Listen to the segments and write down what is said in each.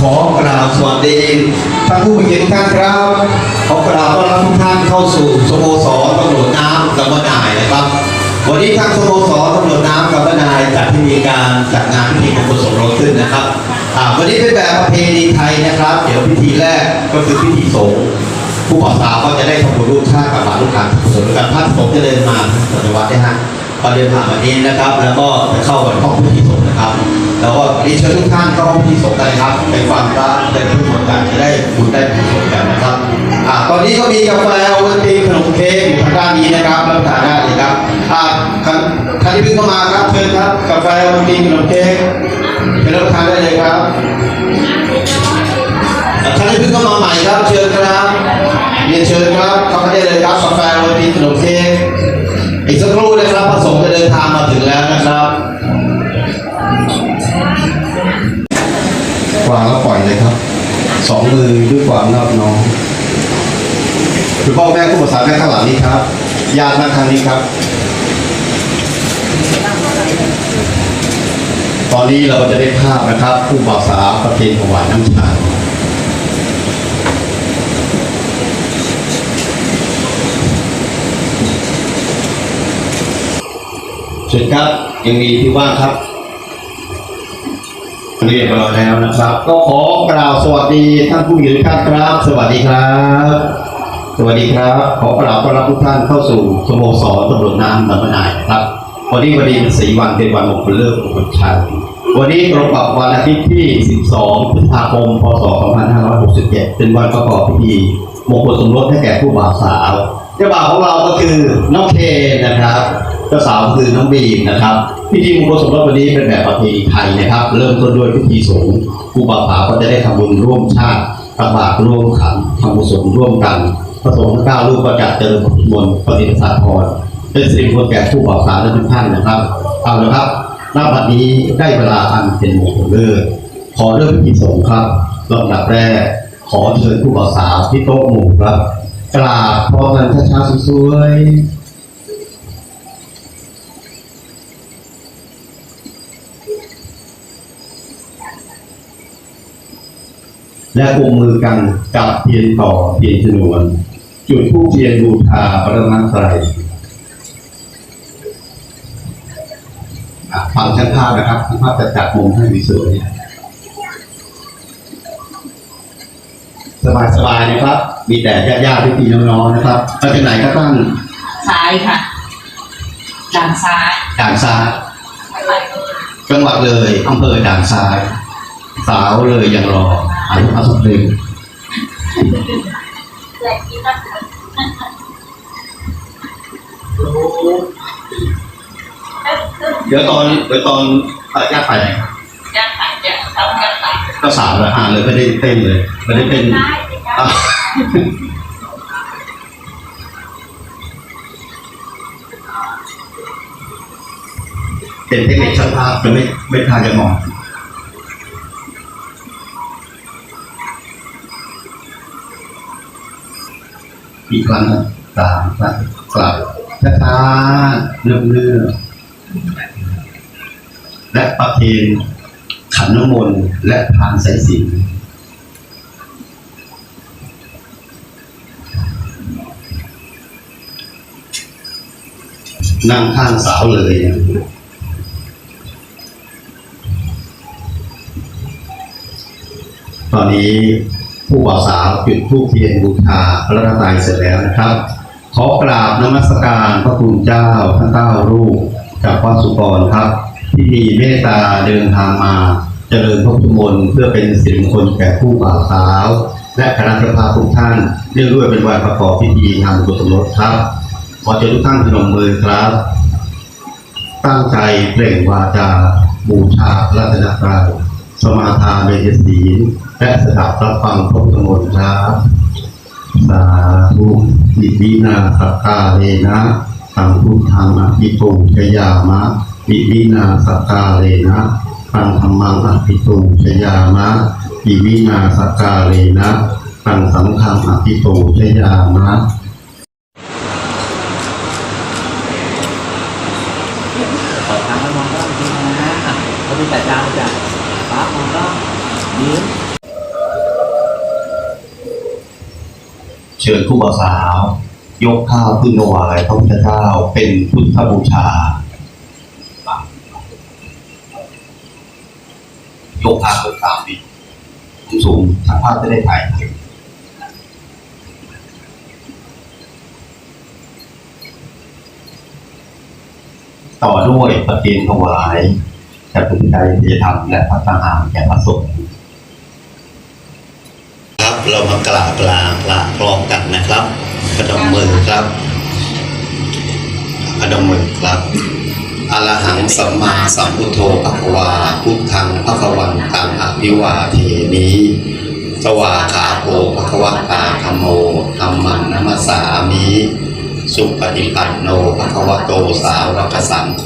ขอกราบสวัสดีท่านผู้มีเกียรติทุกท่านครับขอกราบต้อนรับทุกท่านเข้าสู่สโมสรตำรวจน้ำกำมะนายนะครับ วันนี้ทางสโมสรตำรวจน้ำกำมะนายจัดที่มีการจัดงานพิธีมงคลสมรสขึ้นนะครับวันนี้เป็นแบบประเพณีไทยนะครับ เดี๋ยวพิธีแรกก็คือพิธีสงฆ์ผู้บ่าวสาวก็จะได้ทำบุญร่วมชาติกับหลานลูกหลานส่วนการพัดสงฆ์จะเดินมาปัจจุบันนะฮะพอเดินผ่านวันนี้นะครับ แล้วก็จะเข้ากับห้องพิธีสงฆ์นะครับ แล้วก็เรียนเชิญทุกท่านเข้าห้องพิธีสงกันครับไปฟังพระได้ทุกคนกันจะได้บุญได้บุญสมกันนะครับอ่าตอนนี้ก็มีกาแฟโอวัลตินขนมเค้กอยู่ทางด้านนี้นะครับรับประทานได้เลยครับอ่าท่านท่านที่เพิ่งเข้ามาครับเชิญครับกาแฟโอวัลตินขนมเค้กเชิญรับประทานได้เลยครับท่านที่เพิ่งเข้ามาใหม่ครับเชิญครับเรียนเชิญครับเข้ามาได้เลยครับกาแฟโรตีขนมเค้กอีกสักครู่นะครับพระสงฆ์จะเดินทางมาถึงแล้วนะครับ วางแล้วปล่อยเลยครับ สองมือด้วยความนอบน้อมคุณพ่อแม่ผู้ปกครองแม่ข้างหลังนี้ครับญาตินั่งทางนี้ครับ ตอนนี้เราจะได้ภาพนะครับ ผู้บ่าวสาวประเพณีถวายน้ำชาเชิญครับยังมีที่ว่างครับ เรียบร้อยแล้วนะครับ ก็ขอกล่าวสวัสดีท่านผู้มีทุกท่านครับ สวัสดีครับ สวัสดีครับ ขอกล่าวต้อนรับทุกท่านเข้าสู่สโมสรตำรวจน้ำลำนายนะครับวันนี้วันดีเป็นสีวันเป็นวันมงคลเลิกมงคลชัยวันนี้ตรงกับวันอาทิตย์ที่ 12 พฤษภาคม พศ 2567 เป็นวันประกอบพิธีมงคลสมรสให้แก่ผู้บ่าวสาวเจ้าบ่าวของเราก็คือน้องเคนนะครับ เจ้าสาวคือน้องบีมนะครับพิธีมงคลสมรสวันนี้เป็นแบบประเพณีไทยนะครับ เริ่มต้นด้วยพิธีสงฆ์ผู้บ่าวสาวก็จะได้ทำบุญร่วมชาติตักบาตรร่วมขันทำบุญสงฆ์ร่วมกันพระสงฆ์ทั้งเก้ารูปก็จะเจริญมนต์ปฏิบัติสาพรเป็นสิริมงคลแก่ผู้บ่าวสาวและทุกท่านนะครับเอาละครับณบัดนี้ได้เวลาอันเป็นมงคลเลิกขอเริ่มพิธีสงฆ์ครับลำดับแรก ขอเชิญผู้บ่าวสาวที่โต๊ะหมู่ครับกราบพร้อมกันช้าๆสวยๆ และกุมมือกันกับเทียนต่อเทียนชนวน จุดผู้เทียนบูชาพระนัตไตรอะฟังชั้นภาพนะครับชั้นภาพจะจัดมุมให้สวยสบายสบายๆนะครับ มีแต่ญาติๆพี่ๆน้องๆนะครับมาจากไหนก็ตั้งซ้ายค่ะด้านซ้ายด่านซ้ายอะไรเอ่ยจังหวัดเลยอำเภอด่านซ้าย สาวเลยยังรอ อายุอาสุเพลงแหล่งที่ตั้งเดี๋ยวตอนเดี๋ยวตอนตัดญาติไปไหนครับย่างไข่ย่างทำย่างไข่ก็สาวเลยอ่านเลยไม่ได้เต้นเลยไม่ได้เต้นได้สิคะอะเป็นเทคนิคช่างภาพจะไม่ไม่ทานจะมอง อีกครั้งนะสามครั้งกลับช้าๆเนื่อและประเคนขันน้ำมนต์และพานสายสินนั่งข้างสาวเลย ตอนนี้ ผู้บ่าวสาวจุดธูปเทียนบูชาพระรัตนตรัยเสร็จแล้วนะครับ ขอกราบนมัสการพระคุณเจ้าทั้งเก้ารูปจากวัดสุกรครับ ที่มีเมตตาเดินทางมาเจริญพระพุทธมนต์เพื่อเป็นสิริมงคลแก่ผู้บ่าวสาว และคณะเจ้าภาทุกท่านเนื่องด้วยเป็นวันประกอบพิธีทางกุศลครับขอเชิญทุกท่านพนมมือครับ ตั้งใจเปล่งวาจาบูชาพระรัตนตรัยสมาทานเวทศีล และสดับรับฟังพระพุทธมนต์ครับสาธุอิมินาสักาเลนะตังพุทธังอภิปุชยามะอิมินาสักาเลนะตังธรรมังอภิปุชยามะอิมินาสักาเลนะตังสังฆังอภิปุชยามะขอทางแล้วมองกล้องจริงนะเขามีแต่จางจ้ะป๊ามองกล้องยิ้ม เชิญผู้บ่าวสาว ยกข้าวขึ้นถวายพระพุทธเจ้าเป็นพุทธบูชา ยกพาวเกิดตามดิสูงๆช่างภาพจะได้ถ่ายให้ต่อด้วยประเคนถวายจากพุทธใจเดียธรรมและพระทหารแก่พระสงฆ์ เรามากราบลาลาพร้อมกันนะครับกระดมมือครับกระดมมือครับอรหังสัมมาสัมพุทโธภควาพุทธังภควันตังอภิวาเทมิสวาขาโภภควตาธรรมโมธรรมังนัมสามิสุปฏิปันโนภควโตสาวกสังโฆ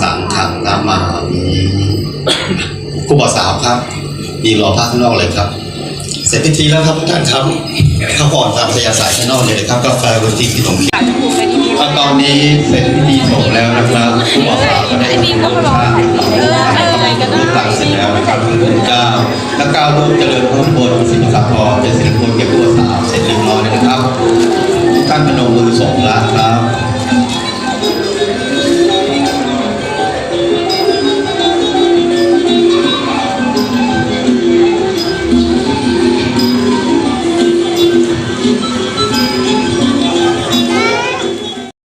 สังฆังนามามิครูบอกสาวครับมีรอพักข้างนอกเลยครับ เสร็จพิธีแล้วครับทุกท่านครับข้าก่อนตามพยาสายข้างนอกเลยครับกาแฟบนที่ขนมค่ะจะปลูกกันดีถ้าตอนนี้เสร็จพิธีสงฆ์แล้วนะครับผู้บอกกล่าวก็ได้ทำบุญท่านรูปหลังเสร็จแล้วนะครับเก้าแล้วก้าวรูปเจริญพุทธบนสิบสัพพอเป็นสิริมงคลแก่ผู้สาวเสร็จเรียบร้อยแล้วนะครับทุกท่านพนมมือสองละครับ